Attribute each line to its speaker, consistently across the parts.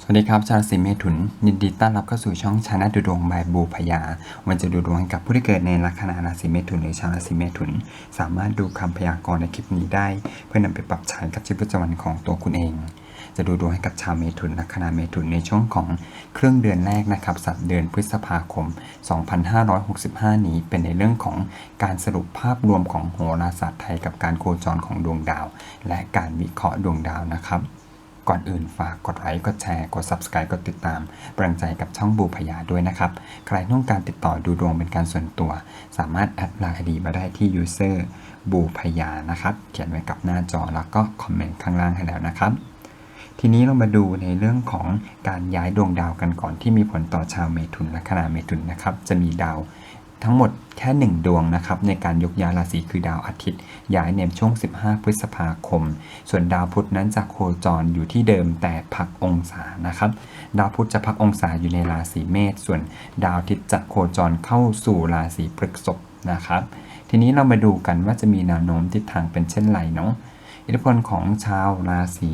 Speaker 1: สวัสดีครับชาวราศีเมถุนยินดีต้อนรับเข้าสู่ช่องชาแนลดูดวงบายบูพยา วันจะดูดวงให้กับผู้ที่เกิดในลัคนาราศีเมถุนหรือชาวราศีเมถุน สามารถดูคำพยากรณ์ในคลิปนี้ได้ เพื่อนำไปปรับใช้กับชีวิตประจำวันของตัวคุณเอง จะดูดวงให้กับชาวเมถุนลัคนาเมถุนในช่วงของครึ่งเดือนแรกนะครับ สัปเดือนพฤษภาคม 2565 นี้เป็นในเรื่องของการสรุปภาพรวมของโหราศาสตร์ไทยกับการโคจรของดวงดาว และการวิเคราะห์ดวงดาวนะครับ ก่อนอื่นฝากกดไลค์ กดแชร์ กด Subscribe กดติดตามกำลังใจกับช่องบูพยาด้วยนะครับ ใครต้องการติดต่อดูดวงเป็นการส่วนตัว สามารถแอดไลน์ดีมาได้ที่ user บูพยานะครับ เขียนไว้กับหน้าจอแล้วก็คอมเมนต์ข้างล่างให้แล้วนะครับ ทีนี้เรามาดูในเรื่องของการย้ายดวงดาวกันก่อนที่มีผลต่อชาวเมถุนและคณาเมถุนนะครับ จะมีดาว ทั้งหมดแค่ 1 ดวงนะครับในการยกย้ายราศีคือดาวอาทิตย์ ย้ายในช่วง 15 พฤษภาคม ส่วนดาวพุธนั้นจะโคจรอยู่ที่เดิมแต่พักองศานะครับ ดาวพุธจะพักองศาอยู่ในราศีเมษส่วนดาวอาทิตย์จะโคจรเข้าสู่ราศีพฤษภนะครับ ทีนี้เรามาดูกันว่าจะมีแนวโน้มทิศทางเป็นเช่นไรเนาะอิทธิพลของชาวราศี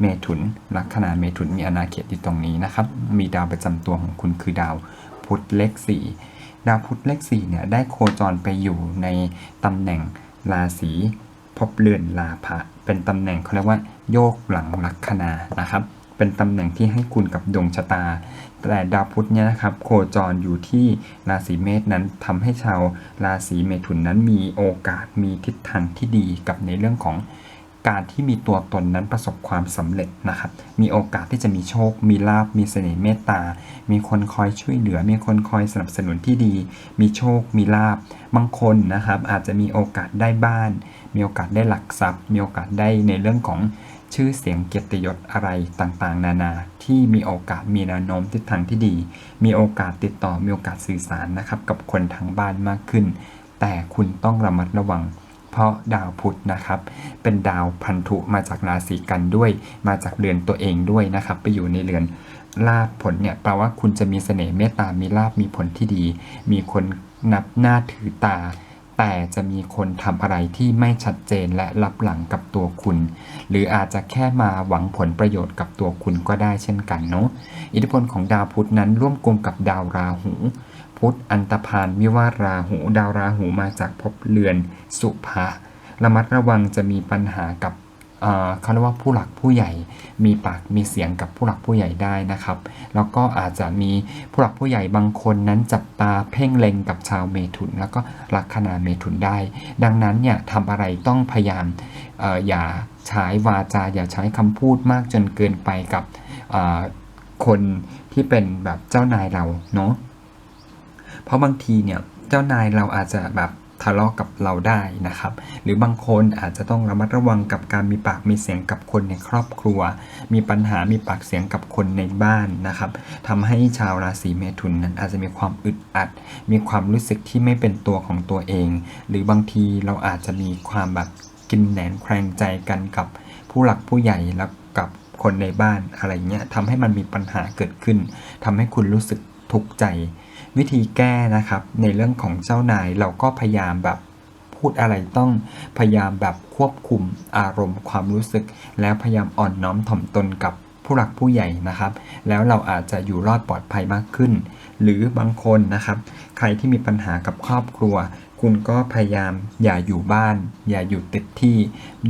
Speaker 1: เมถุน ลัคนาเมถุนมีอาณาเขตอยู่ตรงนี้นะครับ มีดาวประจำตัวของคุณคือดาวพุธเลขสี่ ดาวพุธเลขสี่เนี่ยได้โคจรไปอยู่ในตำแหน่งราศีภพเรือนลาภะเป็นตำแหน่งเขาเรียกว่าโยกหลังลัคนานะครับ เป็นตำแหน่งที่ให้คุณกับดวงชะตา แต่ดาวพุธเนี่ยนะครับโคจรอยู่ที่ราศีเมษนั้นทำให้ชาวราศีเมถุนนั้นมีโอกาสมีทิศทางที่ดีกับในเรื่องของ การที่มีตัวตนนั้นประสบความสำเร็จนะครับ มีโอกาสที่จะมีโชค มีลาบ มีเสน่ห์เมตตา มีคนคอยช่วยเหลือ มีคนคอยสนับสนุนที่ดี มีโชค มีลาบ บางคนนะครับ อาจจะมีโอกาสได้บ้าน มีโอกาสได้หลักทรัพย์ มีโอกาสได้ในเรื่องของชื่อเสียงเกียรติยศอะไรต่างๆ นานาที่มีโอกาสมีแนวโน้มทิศทางที่ดี มีโอกาสติดต่อมีโอกาสสื่อสารนะครับกับคนทางบ้านมากขึ้น แต่คุณต้องระมัดระวัง เพราะดาวพุธนะครับ เป็นดาวพันธุมาจากราศีกันด้วย มาจากเรือนตัวเองด้วยนะครับ ไปอยู่ในเรือนลาภผลเนี่ยแปลว่าคุณจะมีเสน่ห์เมตตา มีลาภมีผลที่ดี มีคนนับหน้าถือตา แต่จะมีคนทำอะไรที่ไม่ชัดเจนและลับหลังกับตัวคุณ หรืออาจจะแค่มาหวังผลประโยชน์กับตัวคุณก็ได้เช่นกันเนาะ อิทธิพลของดาวพุธนั้นร่วมกลมกับดาวราหู พุธอันตพานวิวาทราหู ดาวราหูมาจากภพเรือนสุภะระมัดระวังจะมีปัญหากับเขาเรียกว่าผู้หลักผู้ใหญ่มีปากมีเสียงกับผู้หลักผู้ใหญ่ได้นะครับ แล้วก็อาจจะมีผู้หลักผู้ใหญ่บางคนนั้นจับตาเพ่งเล็งกับชาวเมถุน แล้วก็ลัคนาเมถุนได้ ดังนั้นเนี่ยทำอะไรต้องพยายามอออย่าใช้วาจา อย่าใช้คำพูดมากจนเกินไปกับคนที่เป็นแบบเจ้านายเราเนาะ เพราะบางทีเนี่ยเจ้านายเราอาจจะแบบทะเลาะกับเราได้นะครับ หรือบางคนอาจจะต้องระมัดระวังกับการมีปากมีเสียงกับคนในครอบครัว มีปัญหามีปากเสียงกับคนในบ้านนะครับทำให้ชาวราศีเมถุนนั้นอาจจะมีความอึดอัด มีความรู้สึกที่ไม่เป็นตัวของตัวเอง หรือบางทีเราอาจจะมีความแบบกินแหนงแครงใจกันกับผู้หลักผู้ใหญ่แล้วกับคนในบ้านอะไรเงี้ยทำให้มันมีปัญหาเกิดขึ้นทำให้คุณรู้สึกทุกข์ใจ วิธีแก้นะครับ ในเรื่องของเจ้านายเราก็พยายามแบบพูดอะไรต้องพยายามแบบควบคุมอารมณ์ความรู้สึก แล้วพยายามอ่อนน้อมถ่อมตนกับผู้หลักผู้ใหญ่นะครับ แล้วเราอาจจะอยู่รอดปลอดภัยมากขึ้น หรือบางคนนะครับ ใครที่มีปัญหากับครอบครัว คุณก็พยายามอย่าอยู่บ้าน อย่าอยู่ติดที่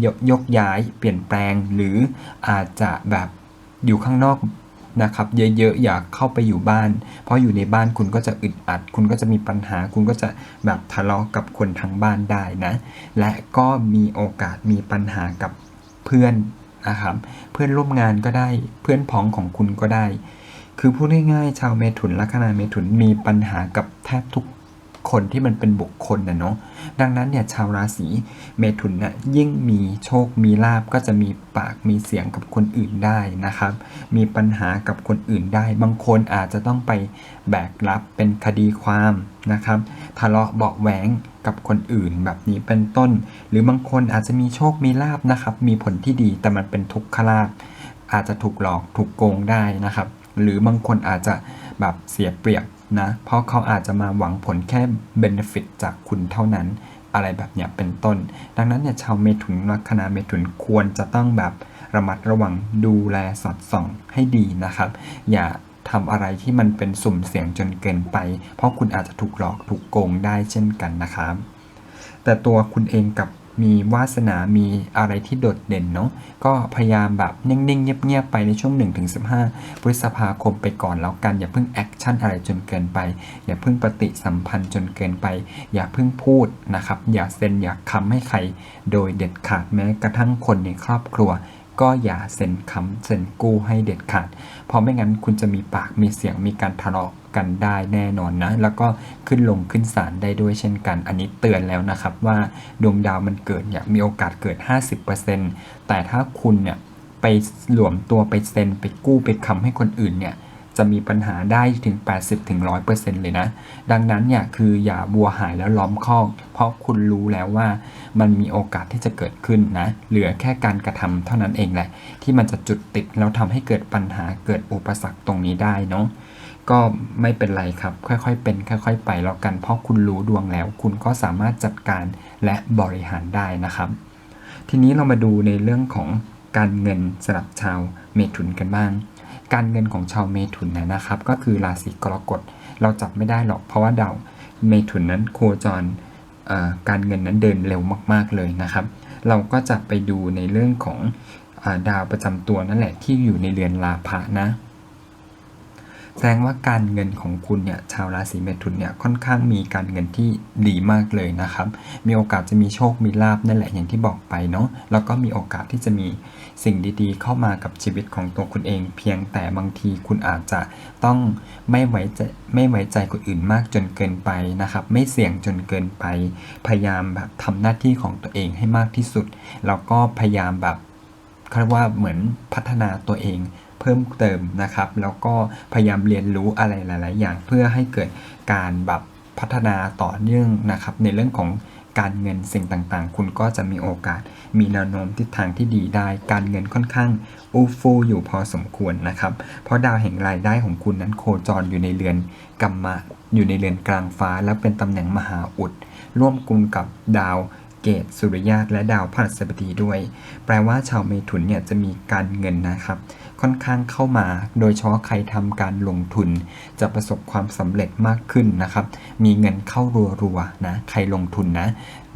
Speaker 1: ยกยกย้ายเปลี่ยนแปลง หรืออาจจะแบบอยู่ข้างนอก นะครับเยอะๆอย่าเข้าไปอยู่บ้าน เพราะอยู่ในบ้านคุณก็จะอึดอัด คุณก็จะมีปัญหา คุณก็จะแบบทะเลาะกับคนทางบ้านได้นะ และก็มีโอกาสมีปัญหากับเพื่อนนะครับเพื่อนร่วมงานก็ได้เพื่อนพ้องของคุณก็ได้ คือพูดง่ายๆชาวเมถุนลัคนาเมถุนมีปัญหากับแทบทุก คนที่มันเป็นบุคคลนะเนาะดังนั้นเนี่ยชาวราศีเมถุนนะ่ะยิ่งมีโชคมีลาบก็จะมีปากมีเสียงกับคนอื่นได้นะครับ มีปัญหากับคนอื่นได้ บางคนอาจจะต้องไปแบกรับเป็นคดีความนะครับ ทะเลาะเบาแหวงกับคนอื่นแบบนี้เป็นต้น หรือบางคนอาจจะมีโชคมีลาบนะครับ มีผลที่ดีแต่มันเป็นทุกขลาบอาจจะถูกหลอกถูกโกงได้นะครับ หรือบางคนอาจจะแบบเสียเปรียบ นะ เพราะเขาอาจจะมาหวังผลแค่ benefit จากคุณเท่านั้น อะไรแบบเนี้ยเป็นต้น ดังนั้นเนี่ยชาวเมถุนลัคนาเมถุนควรจะต้องแบบระมัดระวังดูแลสอดส่องให้ดีนะครับ อย่าทำอะไรที่มันเป็นสุ่มเสี่ยงจนเกินไป เพราะคุณอาจจะถูกหลอกถูกโกงได้เช่นกันนะครับ แต่ตัวคุณเองกับ มีวาสนา มีอะไรที่โดดเด่นเนาะ ก็พยายามแบบนิ่งๆ เงียบๆ ไปในช่วง 1-15 พฤษภาคมไปก่อนแล้วกัน อย่าเพิ่งแอคชั่นอะไรจนเกินไป อย่าเพิ่งปฏิสัมพันธ์จนเกินไป อย่าเพิ่งพูดนะครับ อย่าเซ็น อย่าคำให้ใคร โดยเด็ดขาดแม้กระทั่งคนในครอบครัวก็อย่าเซ็นคำเซ็นกู้ให้เด็ดขาด เพราะไม่งั้นคุณจะมีปากมีเสียงมีการทะเลาะ กันได้แน่นอนนะ แล้วก็ขึ้นลงขึ้นศาลได้ด้วยเช่นกัน อันนี้เตือนแล้วนะครับว่าดวงดาวมันเกิดเนี่ยมีโอกาสเกิด 50%แต่ถ้าคุณเนี่ยไปหลวมตัวไปเซ็นไปกู้ไปคำให้คนอื่นเนี่ยจะมีปัญหาได้ถึง 80-100%เลยนะ ดังนั้นเนี่ยคืออย่าบัวหายแล้วล้อมคอก เพราะคุณรู้แล้วว่ามันมีโอกาสที่จะเกิดขึ้นนะ เหลือแค่การกระทำเท่านั้นเองแหละ ที่มันจะจุดติดแล้วทำให้เกิดปัญหาเกิดอุปสรรคตรงนี้ได้เนาะ ก็ไม่เป็นไรครับ ค่อยๆ เป็น ค่อย ๆ ไปแล้วกัน เพราะคุณรู้ดวงแล้ว คุณก็สามารถจัดการและบริหารได้นะครับ ทีนี้เรามาดูในเรื่องของการเงินสำหรับชาวเมถุนกันบ้าง การเงินของชาวเมถุนนะนะครับ ก็คือราศีกรกฎเราจับไม่ได้หรอกเพราะว่าดาวเมถุนนั้นโคจรการเงินนั้นเดินเร็วมากๆเลยนะครับ เราก็จะไปดูในเรื่องของอดาวประจำตัวนั่นแหละที่อยู่ในเรือนลาภะนะ แสดงว่าการเงินของคุณเนี่ยชาวราศีเมถุนเนี่ยค่อนข้างมีการเงินที่ดีมากเลยนะครับ มีโอกาสจะมีโชคมีลาบนั่นแหละอย่างที่บอกไปเนาะแล้วก็มีโอกาสที่จะมีสิ่งดีๆ เข้ามากับชีวิตของตัวคุณเอง เพียงแต่บางทีคุณอาจจะต้องไม่ไว้ใจไม่ไว้ใจคนอื่นมากจนเกินไปนะครับ ไม่เสี่ยงจนเกินไป พยายามแบบทำหน้าที่ของตัวเองให้มากที่สุดแล้วก็พยายามแบบเขาเรียกว่าเหมือนพัฒนาตัวเอง เพิ่มเติมนะครับ แล้วก็พยายามเรียนรู้อะไรหลาย ๆ อย่างเพื่อให้เกิดการแบบพัฒนาต่อเนื่องนะครับ ในเรื่องของการเงินสิ่งต่างๆ คุณก็จะมีโอกาส มีแนวโน้มทิศทางที่ดีได้ การเงินค่อนข้างอู้ฟู่อยู่พอสมควรนะครับ เพราะดาวแห่งรายได้ของคุณนั้นโคจรอยู่ในเรือนกัมมะอยู่ในเรือนกลางฟ้า แล้วเป็นตำแหน่งมหาอุด ร่วมกุมกับดาว เกตสุริยะและดาวพฤหัสบดีด้วย แปลว่าชาวเมถุนเนี่ยจะมีการเงินนะครับ ค่อนข้างเข้ามา โดยเฉพาะใครทำการลงทุน จะประสบความสำเร็จมากขึ้นนะครับ มีเงินเข้ารัวๆนะ ใครลงทุนนะ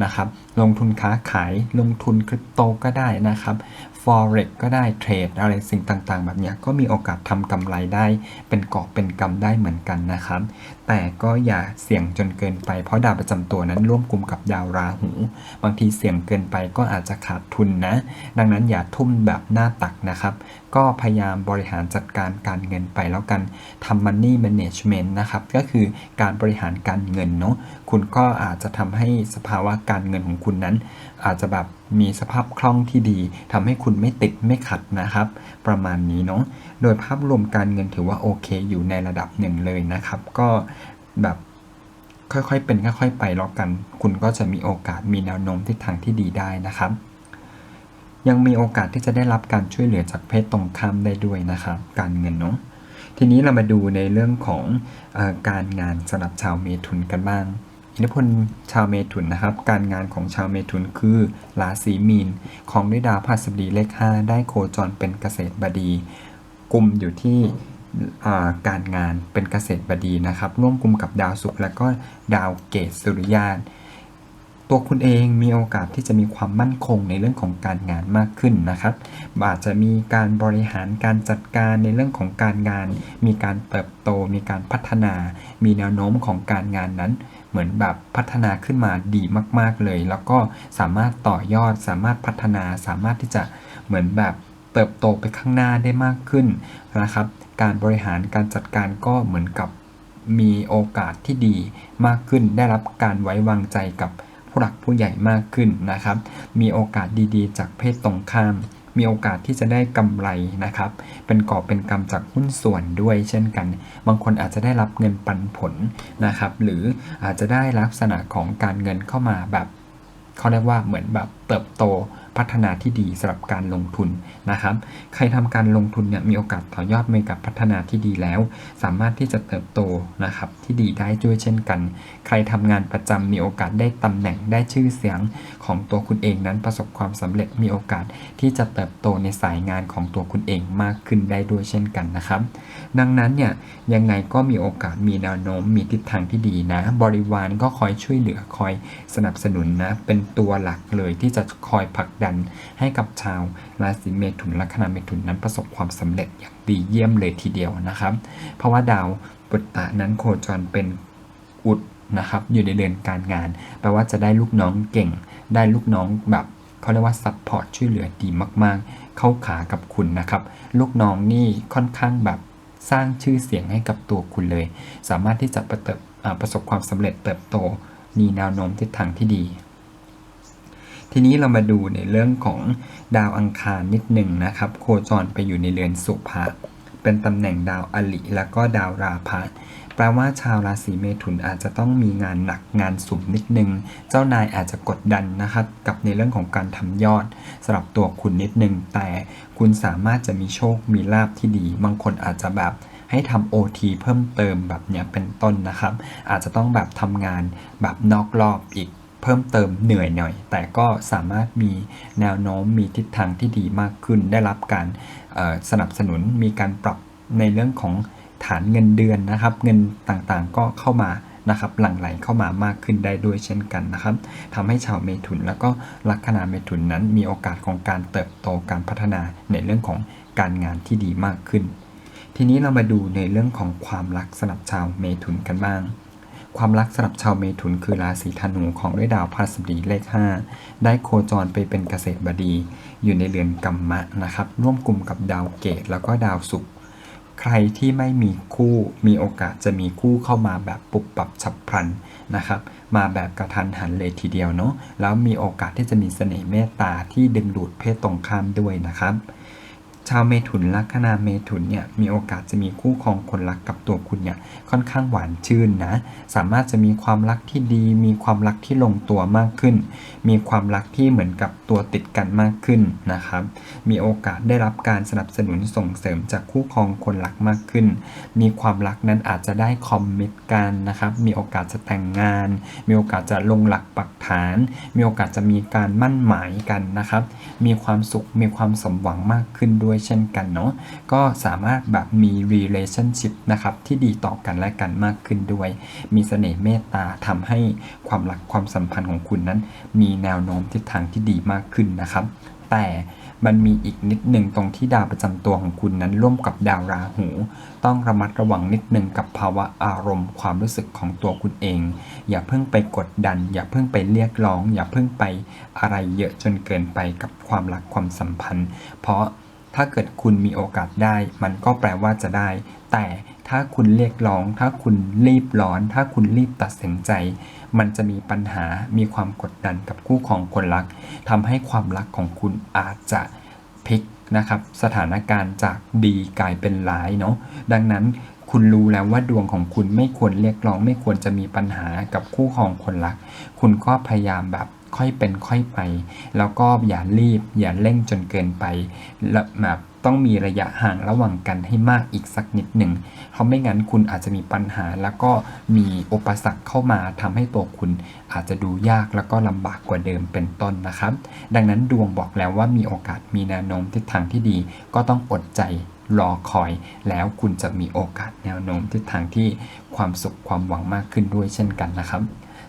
Speaker 1: นะครับ ลงทุนค้าขายลงทุนคริปโตก็ได้นะครับ forex ก็ได้เทรดอะไรสิ่งต่างๆ แบบเนี้ยก็มีโอกาสทำกำไรได้ เป็นเกาะเป็นกำได้เหมือนกันนะครับ แต่ก็อย่าเสี่ยงจนเกินไปเพราะดาวประจำตัวนั้นร่วมกลุ่มกับดาวราหู บางทีเสี่ยงเกินไปก็อาจจะขาดทุนนะ ดังนั้นอย่าทุ่มแบบหน้าตักนะครับ ก็พยายามบริหารจัดการการเงินไปแล้วกันทำ money management นะครับ ก็คือการบริหารการเงินเนาะคุณก็อาจจะทำให้สภาวะการเงินของคุณนั้น อาจจะแบบมีสภาพคล่องที่ดีทำให้คุณไม่ติดไม่ขัดนะครับ ประมาณนี้เนาะโดยภาพรวมการเงินถือว่าโอเค อยู่ในระดับหนึ่งเลยนะครับ ก็แบบค่อยๆเป็นค่อยๆไปแล้วกัน คุณก็จะมีโอกาสมีแนวโน้มทิศทางที่ดีได้นะครับ ยังมีโอกาสที่จะได้รับการช่วยเหลือจากเพศตรงข้ามได้ด้วยนะครับ การเงินเนาะทีนี้เรามาดูในเรื่องของออการงานสำหรับชาวเมถุนกันบ้างอิทธิพลชาวเมถุนนะครับ การงานของชาวเมถุนคือราศีมีน ของด้วยดาวพฤหัสบดีเลข 5 ได้โคจรเป็นเกษตรบดี กลุ่มอยู่ที่การงานเป็นเกษตรบดีนะครับ ร่วมกลุ่มกับดาวศุกร์และก็ดาวเกตสุริยะตัวคุณเองมีโอกาสที่จะมีความมั่นคงในเรื่องของการงานมากขึ้นนะครับ อาจจะมีการบริหารการจัดการในเรื่องของการงาน มีการเติบโต มีการพัฒนา มีแนวโน้มของการงานนั้น เหมือนแบบพัฒนาขึ้นมาดีมาก ๆเลย แล้วก็สามารถต่อยอด สามารถพัฒนา สามารถที่จะเหมือนแบบ เติบโตไปข้างหน้าได้มากขึ้นนะครับ การบริหารการจัดการก็เหมือนกับมีโอกาสที่ดีมากขึ้น ได้รับการไว้วางใจกับผู้หลักผู้ใหญ่มากขึ้นนะครับ มีโอกาสดีๆ จากเพศตรงข้าม มีโอกาสที่จะได้กำไรนะครับ เป็นกอบเป็นกำจากหุ้นส่วนด้วยเช่นกัน บางคนอาจจะได้รับเงินปันผลนะครับ หรืออาจจะได้ลักษณะของการเงินเข้ามาแบบเขาเรียกว่าเหมือนแบบเติบโต พัฒนาที่ดีสำหรับการลงทุนนะครับ ใครทำการลงทุนเนี่ยมีโอกาสต่อยอดมีกับพัฒนาที่ดีแล้ว สามารถที่จะเติบโตนะครับที่ดีได้ด้วยเช่นกัน ใครทำงานประจำมีโอกาสได้ตำแหน่งได้ชื่อเสียงของตัวคุณเองนั้นประสบความสำเร็จมีโอกาสที่จะเติบโตในสายงานของตัวคุณเองมากขึ้นได้ด้วยเช่นกันนะครับ ดังนั้นเนี่ยยังไงก็มีโอกาสมีแนวโน้มมีทิศทางที่ดีนะ บริวารก็คอยช่วยเหลือคอยสนับสนุนนะเป็นตัวหลักเลยที่จะคอยผลักดันให้กับชาวราศีเมถุนลัคนาเมถุนนั้นประสบความสำเร็จอย่างดีเยี่ยมเลยทีเดียวนะครับ เพราะว่าดาวปุตตะนั้นโคจรเป็นอุดนะครับอยู่ในเดือนการงานแปลว่าจะได้ลูกน้องเก่ง ได้ลูกน้องแบบเขาเรียกว่าซัพพอร์ตช่วยเหลือดีมากๆ เข้าขากับคุณนะครับ ลูกน้องนี่ค่อนข้างแบบสร้างชื่อเสียงให้กับตัวคุณเลย สามารถที่จะประเติบประสบความสำเร็จเติบโตมีแนวโน้มทิศทางที่ดี ทีนี้เรามาดูในเรื่องของดาวอังคารนิดหนึ่งนะครับ โคจรไปอยู่ในเรือนสุภะเป็นตำแหน่งดาวอลิแล้วก็ดาวราพะแปลว่าชาวราศีเมถุนอาจจะต้องมีงานหนักงานสุ่มนิดนึง เจ้านายอาจจะกดดันนะครับกับในเรื่องของการทำยอดสำหรับตัวคุณนิดนึง แต่คุณสามารถจะมีโชคมีลาบที่ดี บางคนอาจจะแบบให้ทำ OT เพิ่มเติมแบบเนี้ยเป็นต้นนะครับ อาจจะต้องแบบทำงานแบบนอกรอบอีก เพิ่มเติมเหนื่อยหน่อย แต่ก็สามารถมีแนวโน้มมีทิศทางที่ดีมากขึ้น ได้รับการสนับสนุนมีการปรับในเรื่องของฐานเงินเดือนนะครับ เงินต่างๆก็เข้ามานะครับหลั่งไหลเข้ามามากขึ้นได้ด้วยเช่นกันนะครับทำให้ชาวเมถุนแล้วก็ลัคนาเมถุนนั้นมีโอกาสของการเติบโตการพัฒนาในเรื่องของการงานที่ดีมากขึ้น ทีนี้เรามาดูในเรื่องของความรักสำหรับชาวเมถุนกันบ้าง ความรักสำหรับชาวเมถุนคือราศีธนูของด้วยดาวพฤหัสบดีเลข 5 ได้โคจรไปเป็นเกษตรบดี อยู่ในเรือนกัมมะนะครับ ร่วมกลุ่มกับดาวเกตแล้วก็ดาวศุกร์ใครที่ไม่มีคู่มีโอกาสจะมีคู่เข้ามาแบบปุบปับฉับพลันนะครับ มาแบบกระทันหันเลยทีเดียวเนาะแล้วมีโอกาสที่จะมีเสน่ห์เมตตาที่ดึงดูดเพศตรงข้ามด้วยนะครับ ชาวเมถุนลัคนาเมถุนเนี่ยมีโอกาสจะมีคู่ครองคนรักกับตัวคุณเนี่ยค่อนข้างหวานชื่นนะ สามารถจะมีความรักที่ดี มีความรักที่ลงตัวมากขึ้น มีความรักที่เหมือนกับตัวติดกันมากขึ้นนะครับ มีโอกาสได้รับการสนับสนุนส่งเสริมจากคู่ครองคนรักมากขึ้น มีความรักนั้นอาจจะได้คอมมิตกันนะครับ มีโอกาสจะแต่งงาน มีโอกาสจะลงหลักปักฐาน มีโอกาสจะมีการมั่นหมายกันนะครับ มีความสุข มีความสมหวังมากขึ้นด้วยเช่นกันเนาะก็สามารถแบบมี relationship นะครับที่ดีต่อกันและกันมากขึ้นด้วย มีเสน่ห์เมตตาทำให้ความรักความสัมพันธ์ของคุณนั้น มีแนวโน้มทิศทางที่ดีมากขึ้นนะครับ แต่มันมีอีกนิดหนึ่งตรงที่ดาวประจำตัวของคุณนั้นร่วมกับดาวราหู ต้องระมัดระวังนิดหนึ่งกับภาวะอารมณ์ความรู้สึกของตัวคุณเอง อย่าเพิ่งไปกดดัน อย่าเพิ่งไปเรียกร้อง อย่าเพิ่งไปอะไรเยอะจนเกินไปกับความรักความสัมพันธ์ เพราะ ถ้าเกิดคุณมีโอกาสได้ มันก็แปลว่าจะได้ แต่ถ้าคุณเรียกร้อง ถ้าคุณรีบร้อน ถ้าคุณรีบตัดสินใจ มันจะมีปัญหา มีความกดดันกับคู่ของคนรักทำให้ความรักของคุณอาจจะพลิกนะครับ สถานการณ์จากดีกลายเป็นร้ายเนาะ ดังนั้นคุณรู้แล้วว่าดวงของคุณไม่ควรเรียกร้อง ไม่ควรจะมีปัญหากับคู่ของคนรัก คุณก็พยายามแบบ ค่อยเป็นค่อยไป แล้วก็อย่ารีบ อย่าเร่งจนเกินไปและแบบต้องมีระยะห่างระหว่างกันให้มากอีกสักนิดหนึ่ง เพราะไม่งั้นคุณอาจจะมีปัญหา แล้วก็มีอุปสรรคเข้ามาทำให้ตัวคุณอาจจะดูยากแล้วก็ลำบากกว่าเดิมเป็นต้นนะครับ ดังนั้นดวงบอกแล้วว่ามีโอกาสมีแนวโน้มทิศทางที่ดี ก็ต้องอดใจรอคอยแล้วคุณจะมีโอกาสแนวโน้มทิศทางที่ความสุขความหวังมากขึ้นด้วยเช่นกันนะครับ